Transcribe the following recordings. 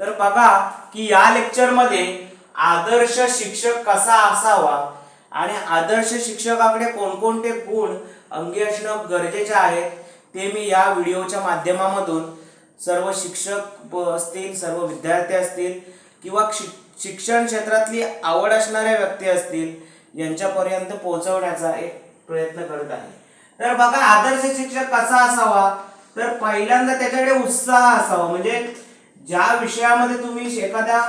तर बघा की या लेक्चरमध्ये आदर्श शिक्षक कसा असावा आणि आदर्श शिक्षकाकडे कोणकोणते गुण अंगी असणं गरजेचे आहेत ते मी या व्हिडिओच्या माध्यमामधून सर्व शिक्षक असतील सर्व विद्यार्थी असतील किंवा शिक्षण क्षेत्रातली आवड असणाऱ्या व्यक्ती असतील यांच्यापर्यंत पोहोचवण्याचा एक प्रयत्न करत आहे. तर बघा आदर्श शिक्षक कसा असावा? तर पहिल्यांदा त्याच्याकडे उत्साह असावा. म्हणजे ज्या विषयामध्ये तुम्ही एखाद्या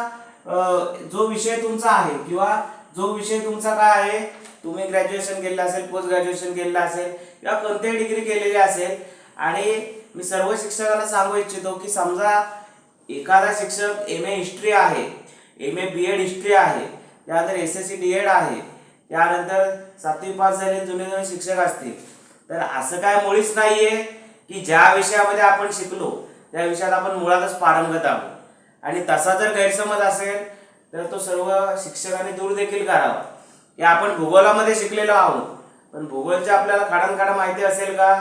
जो विषय तुमचा आहे किंवा जो विषय तुमचा काय आहे तुम्ही ग्रॅज्युएशन केलेलं असेल पोस्ट ग्रॅज्युएशन केलेलं असेल किंवा कोणतीही डिग्री केलेली असेल आणि मी सर्व शिक्षकांना सांगू इच्छितो की समजा एखादा शिक्षक एम ए हिस्ट्री आहे M A B Ed history आहे त्यानंतर S S C D Ed आहे त्यानंतर सातवी पास झाले जुने जुने शिक्षक असतील तर असं काय मुळीच नाही आहे की ज्या विषयामध्ये आपण शिकलो त्या विषयात आपण मुळातच पारंगत आहोत आणि तसा जर गैरसमज असेल तर तो सर्व शिक्षकांनी दूर देखील करावा. हे आपण भूगोलामध्ये शिकलेलो आहोत. पण भूगोलचे आपल्याला खाडांखाडा माहिती असेल का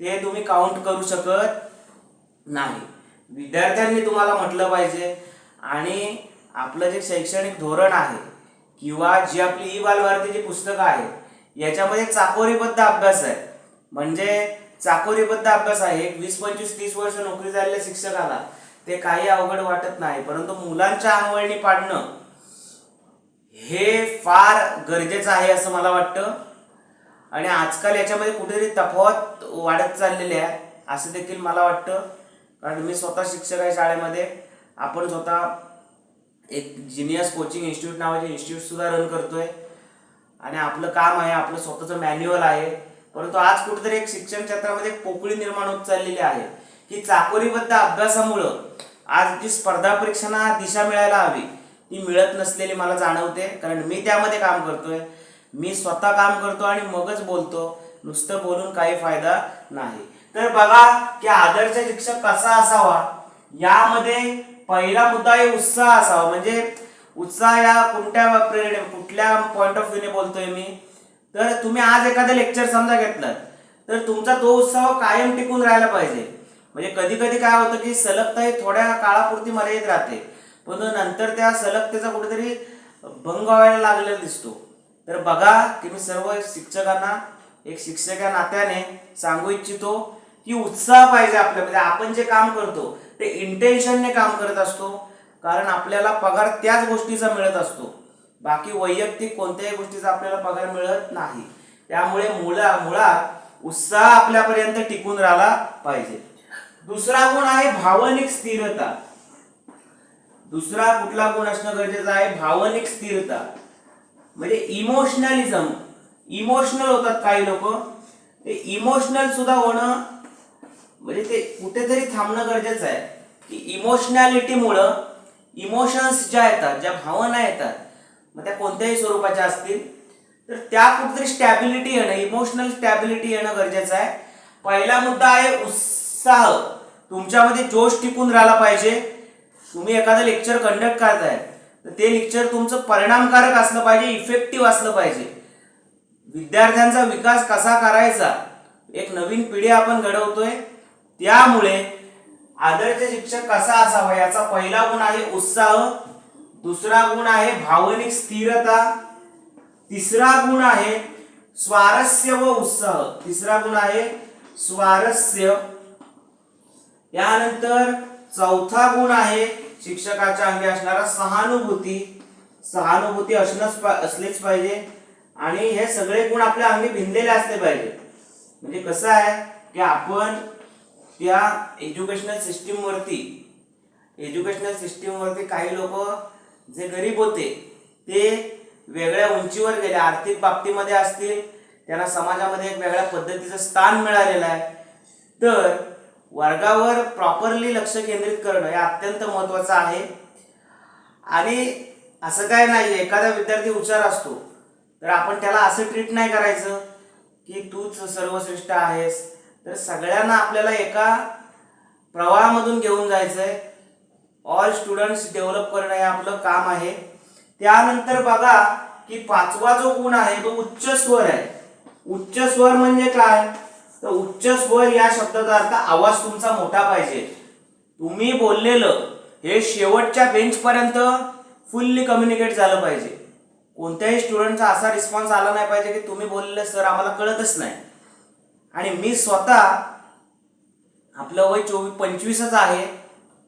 ते तुम्ही काउंट करू शकत नाही. विद्यार्थ्यांनी तुम्हाला म्हटलं पाहिजे. आणि आपलं जे शैक्षणिक धोरण आहे किंवा जी आपली ई बालभारतीची पुस्तकं आहेत याच्यामध्ये चाकोरीबद्ध अभ्यास आहे. म्हणजे चाकोरीबद्ध अभ्यास आहे. एक वीस पंचवीस तीस वर्ष नोकरी झालेल्या शिक्षकाला ते काही अवघड वाटत नाही परंतु मुलांच्या अंगवळणी पाडणं हे फार गरजेचं आहे असं मला वाटतं. आणि आजकाल याच्यामध्ये कुठेतरी तफावत वाढत चाललेली आहे असं देखील मला वाटतं. कारण मी स्वतः शिक्षक आहे शाळेमध्ये. आपण स्वतः एक जिनियस कोचिंग इन्स्टिट्यूट नावाचे इन्स्टिट्यूटसुद्धा रन रन करतोय. आणि आपलं काम आहे आपलं स्वतःचं मॅन्युअल आहे. परंतु आज कुठेतरी एक शिक्षण क्षेत्रामध्ये एक पोकळी निर्माण होत चाललेली आहे की चाकोरीबद्ध अभ्यासामुळं आज जी स्पर्धा परीक्षांना दिशा मिळायला हवी ती मिळत नसलेली मला जाणवते. कारण मी त्यामध्ये काम करतोय मी स्वतः काम करतो आणि मगच बोलतो नुसतं बोलून काही फायदा नाही. तर बघा की आदर्श शिक्षक कसा असावा यामध्ये पहिला मुद्दा आहे उत्साह असावा. म्हणजे उत्साह या कोणत्या प्रेरणे कुठल्या पॉइंट ऑफ व्ह्यूने बोलतोय मी? तर तुम्ही आज एखादं लेक्चर समजा घेतलं तर तुमचा तो उत्साह कायम टिकून राहायला पाहिजे. म्हणजे कधी कधी काय होतं की सलगता ही थोड्या काळापुरती मर्यादित राहते पण नंतर त्या सलगतेचा कुठेतरी भंग व्हायला लागलेला दिसतो. तर बघा की मी सर्व शिक्षकांना एक शिक्षक या नात्याने सांगू इच्छितो की उत्साह पाहिजे आपल्यामध्ये म्हणजे आपण जे काम करतो ते इंटेन्शनने काम करत असतो. कारण आपल्याला पगार त्याच गोष्टीचा मिळत असतो. बाकी वैयक्तिक कोणत्याही गोष्टीचा आपल्याला पगार मिळत नाही. त्यामुळे मुळा मुळात उत्साह आपल्यापर्यंत टिकून राहिला पाहिजे. दुसरा गुण आहे भावनिक स्थिरता. दुसरा कुठला गुण असणं गरजेचं आहे? भावनिक स्थिरता. म्हणजे इमोशनलिझम. इमोशनल होतात काही लोक. ते इमोशनल सुद्धा होणं म्हणजे ते कुठेतरी थांबणं गरजेचं आहे. की इमोशनॅलिटीमुळं इमोशन्स ज्या येतात ज्या भावना येतात मग त्या कोणत्याही स्वरूपाच्या असतील. तर त्या कुठेतरी स्टॅबिलिटी येणं इमोशनल स्टॅबिलिटी येणं गरजेचं आहे. पहिला मुद्दा आहे उत्साह. तुमच्यामध्ये जोश टिकून राहिला पाहिजे. तुम्ही एखादं लेक्चर कंडक्ट करताय तर ते लेक्चर तुमचं परिणामकारक असलं पाहिजे इफेक्टिव्ह असलं पाहिजे. विद्यार्थ्यांचा विकास कसा करायचा? एक नवीन पिढी आपण घडवतोय. त्यामुळे आदर्श शिक्षक कसा असावा याचा पहिला गुण आहे उत्साह. दुसरा गुण आहे भावनिक स्थिरता. तिसरा गुण आहे स्वारस्य व उत्साह. तिसरा गुण आहे स्वारस्य. यानंतर चौथा गुण आहे शिक्षकाच्या अंगी असणारा सहानुभूती. सहानुभूती असणंच पा- असलीच पाहिजे. आणि हे सगळे गुण आपल्या अंगी भिनलेले असले पाहिजे. म्हणजे कसं आहे की आपण त्या एज्युकेशनल सिस्टीमवरती एज्युकेशनल सिस्टीमवरती काही लोक जे गरीब होते ते वेगळ्या उंचीवर गेले आर्थिक बाबतीमध्ये असतील त्यांना समाजामध्ये एक वेगळ्या पद्धतीचं स्थान मिळालेलं आहे. तर वर्गावर प्रॉपरली लक्ष केंद्रित करणं हे अत्यंत महत्त्वाचं आहे. आणि असं काय नाही एखादा विद्यार्थी हुशार असतो तर आपण त्याला असं ट्रीट नाही करायचं की तूच सर्वश्रेष्ठ आहेस. तर सगळ्यांना आपल्याला एका प्रवाहामधून घेऊन जायचं आहे ऑल स्टुडंट्स डेव्हलप करणं हे आपलं काम आहे. त्यानंतर बघा की पाचवा जो गुण आहे तो उच्च स्वर आहे. उच्च स्वर म्हणजे काय? तर उच्च स्वर या शब्दाचा अर्थ आवाज तुमचा मोठा पाहिजे. तुम्ही बोललेलं हे शेवटच्या बेंचपर्यंत फुल्ली कम्युनिकेट झालं पाहिजे. कोणत्याही स्टुडंटचा असा रिस्पॉन्स आला नाही पाहिजे की तुम्ही बोललेलं सर आम्हाला कळतच नाही. आणि मी स्वतः आपलं वय चोवीस पंचवीसच आहे.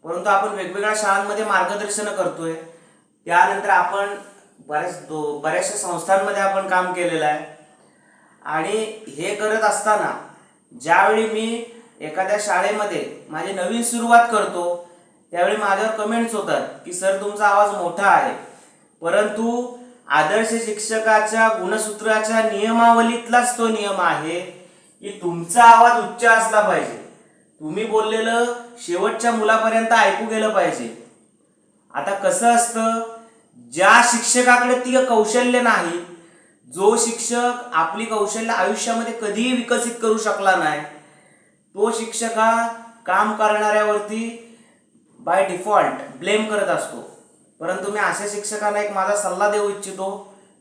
परंतु आपण वेगवेगळ्या शाळांमध्ये मार्गदर्शन करतोय. त्यानंतर आपण बऱ्याच दो बऱ्याचशा संस्थांमध्ये आपण काम केलेलं आहे. आणि हे करत असताना ज्यावेळी मी एखाद्या शाळेमध्ये माझी नवीन सुरुवात करतो त्यावेळी माझ्यावर कमेंट्स होतात की सर तुमचा आवाज मोठा आहे. परंतु आदर्श शिक्षकाच्या गुणसूत्राच्या नियमावलीतलाच तो नियम आहे की तुमचा आवाज उच्च असला पाहिजे. तुम्ही बोललेलं शेवटच्या मुलापर्यंत ऐकू गेलं पाहिजे. आता कसं असतं? ज्या शिक्षकाकडे ती कौशल्य नाही जो शिक्षक आपली कौशल्य आयुष्यामध्ये कधीही विकसित करू शकला नाही तो शिक्षक हा काम करणाऱ्यावरती बाय डिफॉल्ट ब्लेम करत असतो. परंतु मी अशा शिक्षकांना एक माझा सल्ला देऊ इच्छितो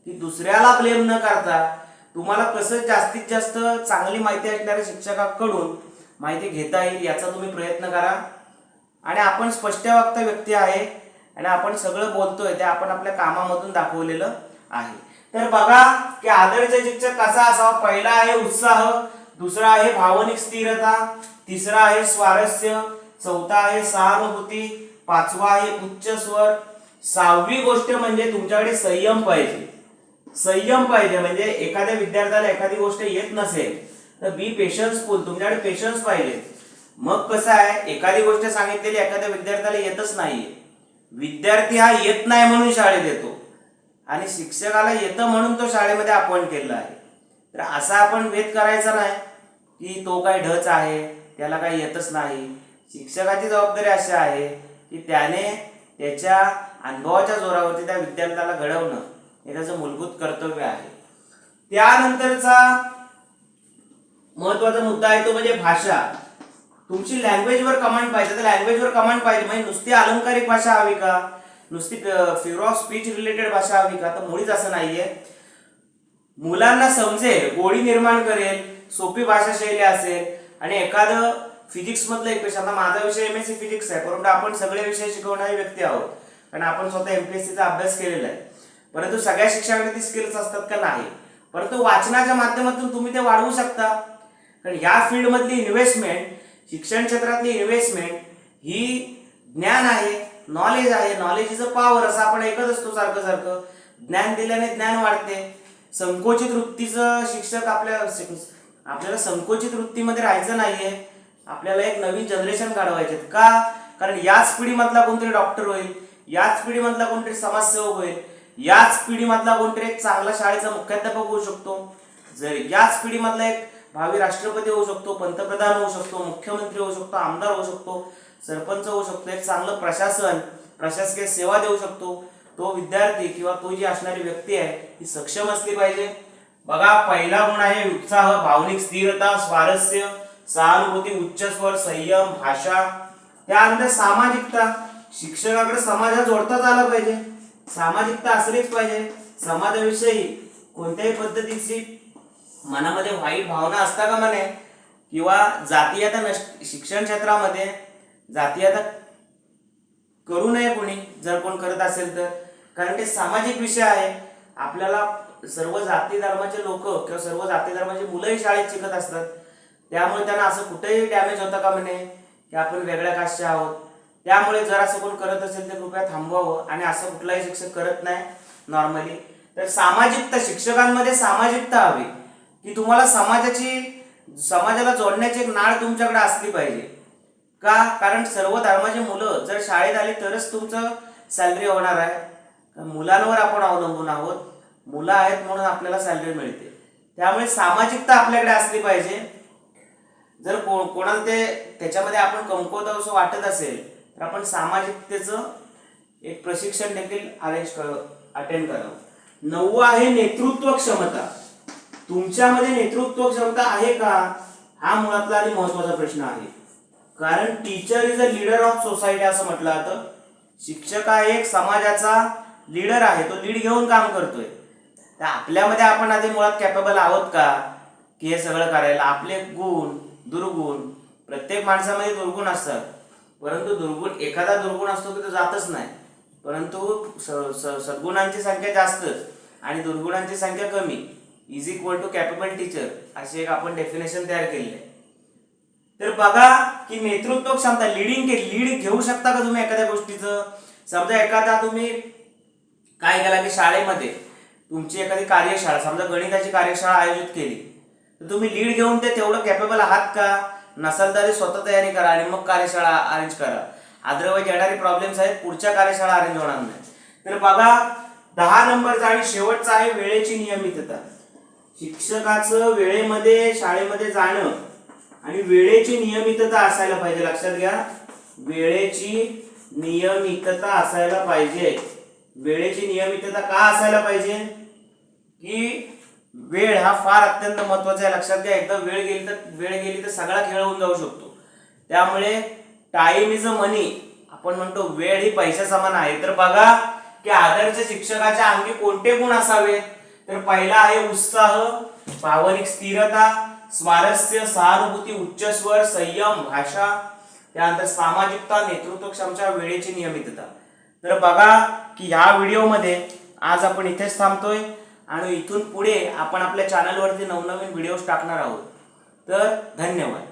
की दुसऱ्याला ब्लेम न करता तुम्हाला कसं जास्तीत जास्त चांगली माहिती असणाऱ्या शिक्षकाकडून माहिती घेता येईल याचा तुम्ही प्रयत्न करा. आणि आपण स्पष्टवक्ता व्यक्ती आहे आणि आपण सगळं बोलतोय ते आपण आपल्या कामामधून दाखवलेलं आहे. तर बघा की आदर्श शिक्षक कसा असावा? पहिला आहे उत्साह दुसरा आहे भावनिक स्थिरता तिसरा आहे स्वारस्य चौथा आहे सहानुभूती पाचवा आहे उच्च स्वर. सहावी गोष्ट म्हणजे तुमच्याकडे संयम पाहिजे. संयम पाहिजे म्हणजे एखाद्या विद्यार्थ्याला एखादी गोष्ट येत नसेल तर बी पेशन्स फुल तुमच्याकडे पेशन्स पाहिजे. मग कसं आहे? एखादी गोष्ट सांगितलेली एखाद्या विद्यार्थ्याला येतच नाहीये. विद्यार्थी हा येत नाही म्हणून शाळेत येतो. आणि शिक्षकाला येतं म्हणून तो शाळेमध्ये अपॉइंट केलेला आहे. तर असा आपण भेद करायचा नाही की तो काही ढच आहे त्याला काही येतच नाही. शिक्षकाची जबाबदारी अशी आहे की त्याने त्याच्या अनुभवाच्या जोरावरती त्या विद्यार्थ्याला घडवणं हे त्याचं मूलभूत कर्तव्य आहे. त्यानंतरचा महत्त्वाचा मुद्दा आहे तो म्हणजे भाषा. तुमची लँग्वेजवर कमांड पाहिजे तर लँग्वेजवर कमांड पाहिजे. म्हणजे नुसती अलंकारिक भाषा हवी का? नुसती फ्युअर ऑफ स्पीच रिलेटेड भाषा हवी का? तर मुळीच असं नाहीये. मुलांना समजेल गोडी निर्माण करेल सोपी भाषा शैली असेल. आणि एखादं फिजिक्स मधलं एक विषय आता माझा विषय एम एस सी फिजिक्स आहे. परंतु आपण सगळे विषय शिकवणारे व्यक्ती आहोत. कारण आपण स्वतः एमपीएससीचा अभ्यास केलेला आहे. परंतु सगळ्या शिक्षकांकडे ती स्किल्स असतात का नाही? परंतु वाचनाच्या माध्यमातून तुम्ही ते वाढवू शकता. कारण या फील्डमधली इन्व्हेस्टमेंट शिक्षण क्षेत्रातली इन्व्हेस्टमेंट ही ज्ञान आहे नॉलेज आहे. नॉलेज इज अ पॉवर असं आपण ऐकत असतो सारखं सारखं. ज्ञान दिल्याने ज्ञान वाढते. संकोचित वृत्तीचं शिक्षक आपल्या आपल्याला संकोचित वृत्तीमध्ये राहायचं नाहीये. आपल्याला एक नवीन जनरेशन काढवायचे का? कारण याच पिढीमधला कोणतरी डॉक्टर होईल याच पिढीमधला कोणतरी समाजसेवक होईल याच पिढीमधला कोणतरी एक चांगला शाळेचा मुख्याध्यापक होऊ शकतो. जर याच पिढीमधला एक भावी राष्ट्रपती होऊ शकतो पंतप्रधान होऊ शकतो मुख्यमंत्री होऊ शकतो आमदार होऊ शकतो सरपंच होऊ शकतो एक चांगलं प्रशासन प्रशासकीय सेवा देऊ शकतो. तो विद्यार्थी किंवा तो जी असणारी व्यक्ती आहे ती सक्षम असली पाहिजे. बघा पहिला गुण आहे उत्साह भावनिक स्थिरता स्वारस्य सहानुभूती उच्च स्वर संयम भाषा. त्यानंतर सामाजिकता. शिक्षकाकडे समाजा जोडताच आला पाहिजे. सामाजिकता असलीच पाहिजे. समाजाविषयी कोणत्याही पद्धतीची मनामध्ये वाईट भावना असता का म्हणे किंवा जातीयता नष्ट शिक्षण क्षेत्रामध्ये जातीयता करू नये कोणी जर कोण करत असेल तर. कारण ते सामाजिक विषय आहे. आपल्याला सर्व जाती धर्माचे लोक किंवा सर्व जाती धर्माचे मुलंही शाळेत शिकत असतात. त्यामुळे त्यांना असं कुठेही डॅमेज होतं का म्हणे की आपण वेगळ्या कास्टचे आहोत. त्यामुळे जर असं कोण करत असेल तर कृपया थांबवावं आणि असं कुठलाही शिक्षक करत नाही नॉर्मली तर सामाजिकता शिक्षकांमध्ये सामाजिकता हवी. की तुम्हाला समाजाची समाजाला जोडण्याची एक नाळ तुमच्याकडे असली पाहिजे. का? कारण सर्व धर्माची मुलं जर शाळेत आली तरच तुमचं सॅलरी होणार आहे. मुलांवर आपण अवलंबून आहोत. मुलं आहेत म्हणून आपल्याला सॅलरी मिळते. त्यामुळे सामाजिकता आपल्याकडे असली पाहिजे. जर को कोणाला ते त्याच्यामध्ये आपण कमकुवत असं वाटत असेल तर आपण सामाजिकतेचं एक प्रशिक्षण देखील अरेंज कर अटेंड करावं. नववं आहे नेतृत्व क्षमता. तुमच्यामध्ये नेतृत्व क्षमता आहे का? हा मुळातला आणि महत्त्वाचा प्रश्न आहे. कारण teacher is a leader of society असं म्हटलं जातं. शिक्षक हा एक समाजाचा लीडर आहे. तो लीड घेऊन काम करतोय. तर आपल्यामध्ये आपण आधी मुळात कॅपेबल आहोत का? की हे सगळं करायला? आपले गुण दुर्गुण प्रत्येक माणसामध्ये दुर्गुण असतात. परंतु दुर्गुण एखादा दुर्गुण असतो की तो जातच नाही. परंतु स- स- सद्गुणांची संख्या जास्त आणि दुर्गुणांची संख्या कमी. Is equal to capable teacher अशी एक आपण डेफिनेशन तयार केली आहे. तर बघा की नेतृत्व क्षमता लिडिंग लीड घेऊ शकता का तुम्ही एखाद्या गोष्टीचं? समजा एखादा तुम्ही काय केला की शाळेमध्ये तुमची एखादी कार्यशाळा समजा गणिताची कार्यशाळा आयोजित केली. तर तुम्ही लीड घेऊन ते तेवढं कॅपेबल आहात का? नसाल तरी स्वतः तयारी करा आणि मग कार्यशाळा अरेंज करा. अदरवाईज येणारे प्रॉब्लेम्स आहेत पुढच्या कार्यशाळा अरेंज होणार नाही तर बघा दहा नंबरचा आणि शेवटचा आहे वेळेची नियमितता. शिक्षकाचं वेळेमध्ये शाळेमध्ये जाणं आणि वेळेची नियमितता असायला पाहिजे. लक्षात घ्या वेळेची नियमितता असायला पाहिजे. वेळेची नियमितता का असायला पाहिजे? की वेळ हा फार अत्यंत महत्त्वाचा आहे. लक्षात घ्या एकदा वेळ गेली तर वेळ गेली तर सगळा खेळ होऊन जाऊ शकतो. त्यामुळे टाइम इज अ मनी आपण म्हणतो वेळ ही पैशा समान आहे. तर बघा की आदर्श शिक्षकाच्या अंगी कोणते गुण असावेत? तर पहिला आहे उत्साह भावनिक स्थिरता स्वारस्य सहानुभूती उच्च स्वर संयम भाषा त्यानंतर सामाजिकता नेतृत्व क्षमता वेळेची नियमितता. तर बघा की ह्या व्हिडिओमध्ये आज आपण इथेच थांबतोय आणि इथून पुढे आपण आपल्या चॅनलवरती नवनवीन व्हिडिओज टाकणार आहोत. तर धन्यवाद.